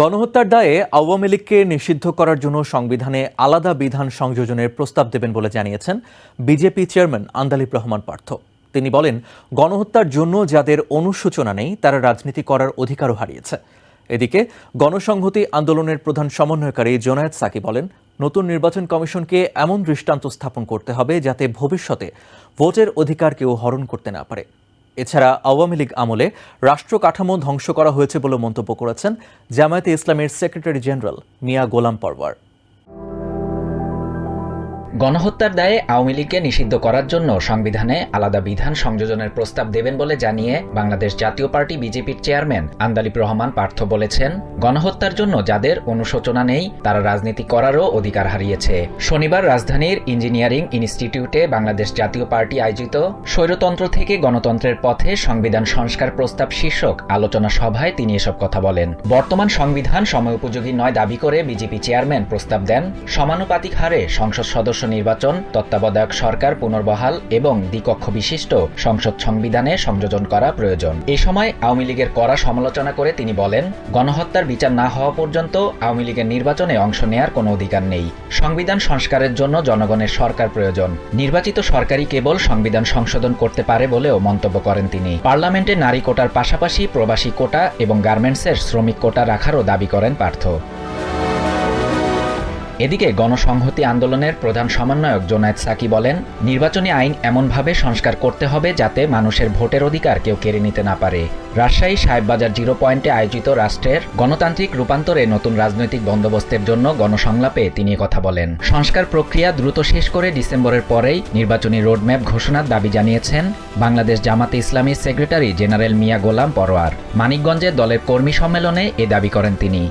গণহত্যার দায়ে আওয়ামী লীগকে নিষিদ্ধ করার জন্য সংবিধানে আলাদা বিধান সংযোজনের প্রস্তাব দেবেন বলে জানিয়েছেন বিজেপি চেয়ারম্যান আন্দালিব রহমান পার্থ। তিনি বলেন, গণহত্যার জন্য যাদের অনুশোচনা নেই, তারা রাজনীতি করার অধিকারও হারিয়েছে। এদিকে, গণসংহতি আন্দোলনের প্রধান সমন্বয়কারী জোনায়েদ সাকি বলেন, নতুন নির্বাচন কমিশনকে এমন দৃষ্টান্ত স্থাপন করতে হবে যাতে ভবিষ্যতে ভোটের অধিকার কেউ হরণ করতে না পারে। এছাড়া আওয়ামী লীগ আমলে রাষ্ট্র কাঠামো ধ্বংস করা হয়েছে বলে মন্তব্য করেছেন জামায়াতে ইসলামের সেক্রেটারি জেনারেল মিয়া গোলাম পরওয়ার। গণহত্যার দায়ে আওয়ামী লীগকে নিষিদ্ধ করার জন্য সংবিধানে আলাদা বিধান সংযোজনের প্রস্তাব দেবেন বলে জানিয়ে বাংলাদেশ জাতীয় পার্টি বিজেপির চেয়ারম্যান আন্দালিব রহমান পার্থ বলেছেন, গণহত্যার জন্য যাদের অনুশোচনা নেই, তারা রাজনীতি করারও অধিকার হারিয়েছে। শনিবার রাজধানীর ইঞ্জিনিয়ারিং ইনস্টিটিউটে বাংলাদেশ জাতীয় পার্টি আয়োজিত স্বৈরতন্ত্র থেকে গণতন্ত্রের পথে সংবিধান সংস্কার প্রস্তাব শীর্ষক আলোচনা সভায় তিনি এসব কথা বলেন। বর্তমান সংবিধান সময় উপযোগী নয় দাবি করে বিজেপি চেয়ারম্যান প্রস্তাব দেন, সমানুপাতিক হারে সংসদ সদস্য নির্বাচন, তত্ত্বাবধায়ক সরকার পুনর্বহাল এবং দ্বিকক্ষ বিশিষ্ট সংসদ সংবিধানে সংযোজন করা প্রয়োজন। এ সময় আওয়ামী লীগের কড়া সমালোচনা করে তিনি বলেন, গণহত্যার বিচার না হওয়া পর্যন্ত আওয়ামী লীগের নির্বাচনে অংশ নেয়ার কোনো অধিকার নেই। সংবিধান সংস্কারের জন্য জনগণের সরকার প্রয়োজন। নির্বাচিত সরকারই কেবল সংবিধান সংশোধন করতে পারে বলেও মন্তব্য করেন তিনি। পার্লামেন্টে নারী কোটার পাশাপাশি প্রবাসী কোটা এবং গার্মেন্টসের শ্রমিক কোটা রাখারও দাবি করেন পার্থ। এদিকে গণসংহতি আন্দোলনের প্রধান সমন্বয়ক জোনায়েদ সাকি বলেন, নির্বাচনী আইন এমনভাবে সংস্কার করতে হবে যাতে মানুষের ভোটের অধিকার কেউ কেড়ে নিতে না পারে। রাজশাহী সাহেববাজার জিরো পয়েন্টে আয়োজিত রাষ্ট্রের গণতান্ত্রিক রূপান্তরে নতুন রাজনৈতিক বন্দোবস্তের জন্য গণসংলাপে তিনি কথা বলেন। সংস্কার প্রক্রিয়া দ্রুত শেষ করে ডিসেম্বরের পরেই নির্বাচনী রোডম্যাপ ঘোষণার দাবি জানিয়েছেন বাংলাদেশ জামাতে ইসলামীর সেক্রেটারি জেনারেল মিয়া গোলাম পরোয়ার। মানিকগঞ্জে দলের কর্মী সম্মেলনে এ দাবি করেন তিনি।